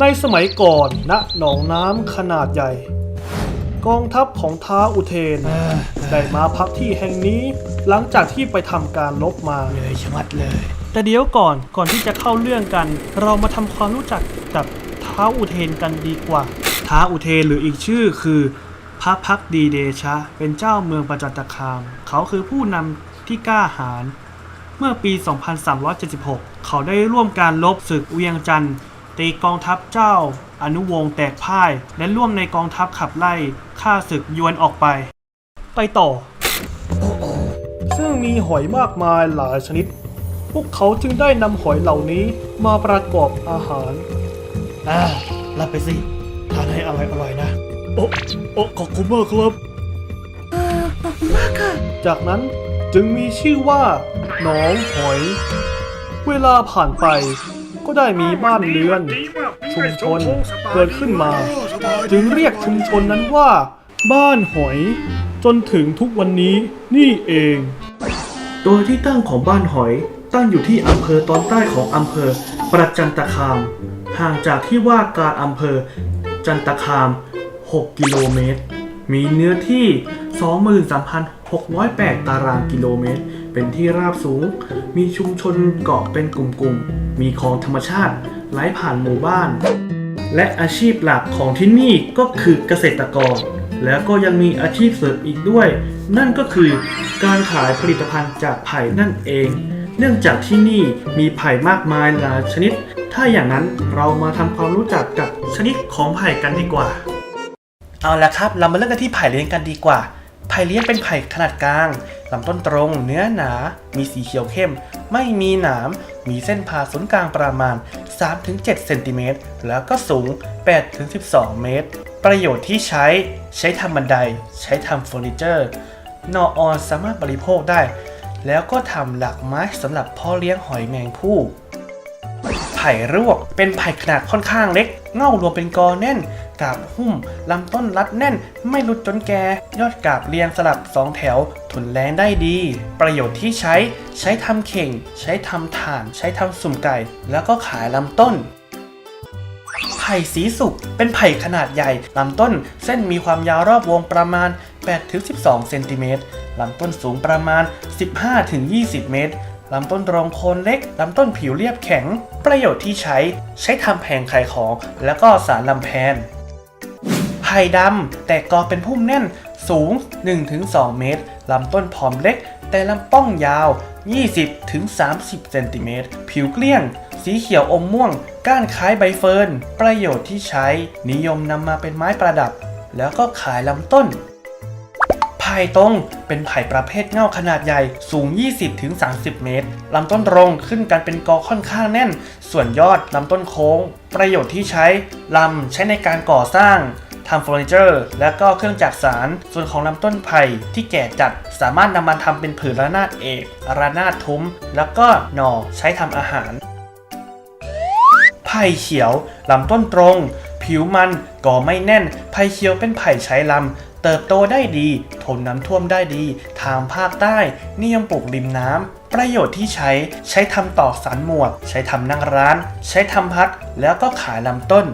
ในสมัยก่อนณหนองน้ำขนาดใหญ่ กองทัพของท้าอุเทน ได้มาพักที่แห่งนี้หลังจากที่ไปทำการลบมา เลยชะมัดเลย แต่เดี๋ยวก่อนก่อนที่จะเข้าเรื่องกัน เรามาทำความรู้จักกับท้าวอุเทนกันดีกว่า ท้าวอุเทนหรืออีกชื่อคือพระพักดีเดชะ เป็นเจ้าเมืองประจันตคาม เขาคือผู้นำที่กล้าหาญ เมื่อปี 2376 เขาได้ร่วมการลบศึกเวียงจันทร์ตีกองทัพเจ้า อนุวงศ์แตกพ่าย และร่วมในกองทัพขับไล่ฆ่าศึกยวนออกไป ไปต่อ ซึ่งมีหอยมากมายหลายชนิด พวกเขาจึงได้นำหอยเหล่านี้มาประกอบอาหาร อ่ารับไปสิทานให้อร่อยอร่อยๆนะ โอ้โอ้ขอบคุณมากครับจากนั้น จึงมีชื่อว่าหนองหอย เวลาผ่านไปก็ได้มีบ้านเรือน ชุมชนเกิดขึ้นมา จึงเรียกชุมชนนั้นว่า บ้านหอย จนถึงทุกวันนี้นี่เองโดยที่ตั้งของบ้านหอยตั้งอยู่ที่อำเภอตอนใต้ของอำเภอประจันตคาม ห่างจากที่ว่าการอำเภอจันตคาม 6 กิโลเมตร มีเนื้อที่ 23,608 ตารางกิโลเมตร เป็นที่ราบสูง มีชุมชนเกาะเป็นกลุ่มๆ มีคลองธรรมชาติไหลผ่านหมู่บ้าน และอาชีพหลักของที่นี่ก็คือเกษตรกร แล้วก็ยังมีอาชีพเสริมอีกด้วย นั่นก็คือการขายผลิตภัณฑ์จากไผ่นั่นเอง เนื่องจากที่นี่มีไผ่มากมายหลายชนิด ถ้าอย่างนั้นเรามาทำความรู้จักกับชนิดของไผ่กันดีกว่า เอาละครับ เรามาเริ่มกันที่ไผ่เลี้ยงกันดีกว่า ไผ่เลี้ยงเป็นไผ่ขนาดกลางลำต้นตรง เนื้อหนา มีสีเขียวเข้ม ไม่มีหนาม มีเส้นผ่าศูนย์กลางประมาณ 3-7 เซนติเมตร แล้วก็สูง 8-12 เมตร ประโยชน์ที่ใช้ ใช้ทำบันได ใช้ทำเฟอร์นิเจอร์ นอออนสามารถบริโภคได้ แล้วก็ทำหลักไม้สำหรับพ่อเลี้ยงหอยแมงผู้ ไผ่รวก เป็นไผ่ขนาดค่อนข้างเล็ก เง่ารวมเป็นกอแน่น กาบหุ้ม ลำต้นรัดแน่น ไม่หลุดจนแก่ยอดกาบเรียงสลับสองแถว ทนแรงได้ดี ประโยชน์ที่ใช้ ใช้ทำเข่ง ใช้ทำถ่าน ใช้ทำสุ่มไก่ แล้วก็ขายลำต้นไผ่สีสุกเป็นไผ่ขนาดใหญ่ลำต้นเส้นมีความยาวรอบวงประมาณ 8-12 เซนติเมตรลำต้นสูงประมาณ 15-20 เมตร ลำต้นตรงโคนเล็ก ลำต้นผิวเรียบแข็ง ประโยชน์ที่ใช้ใช้ทำแผงขายของ แล้วก็สารลำแพนไผ่ดำแต่กอเป็นพุ่มแน่นสูง 1-2 เมตร ลำต้นผอมเล็ก แต่ลำป้องยาว 20-30 เซนติเมตร ผิวเกลี้ยง สีเขียวอมม่วง ก้านคล้ายใบเฟิร์น ประโยชน์ที่ใช้นิยมนำมาเป็นไม้ประดับ แล้วก็ขายลำต้น ผ่ตรงเป็นไผ่ประเภทเง่าขนาดใหญ่สูง 20-30 เมตรลำต้นตรงขึ้นกันเป็นกอค่อนข้างแน่น ส่วนยอดลำต้นโค้ง ประโยชน์ที่ใช้ลำใช้ในการก่อสร้างทำเฟอร์นิเจอร์ และก็เครื่องจักสาร ส่วนของลำต้นไผ่ที่แก่จัด สามารถนำมาทำเป็นผืนระนาดเอกระนาดทุ้ม แล้วก็หน่อใช้ทำอาหาร ไผ่เขียวลำต้นตรง ผิวมันก่อไม่แน่น ไผ่เขียวเป็นไผ่ใช้ลำ เติบโตได้ดี ทนน้ำท่วมได้ดี ทางภาคใต้นิยมปลูกริมน้ำ ประโยชน์ที่ใช้ใช้ทำตอกสันหมวด ใช้ทำนั่งร้าน ใช้ทำพัด แล้วก็ขายลำต้น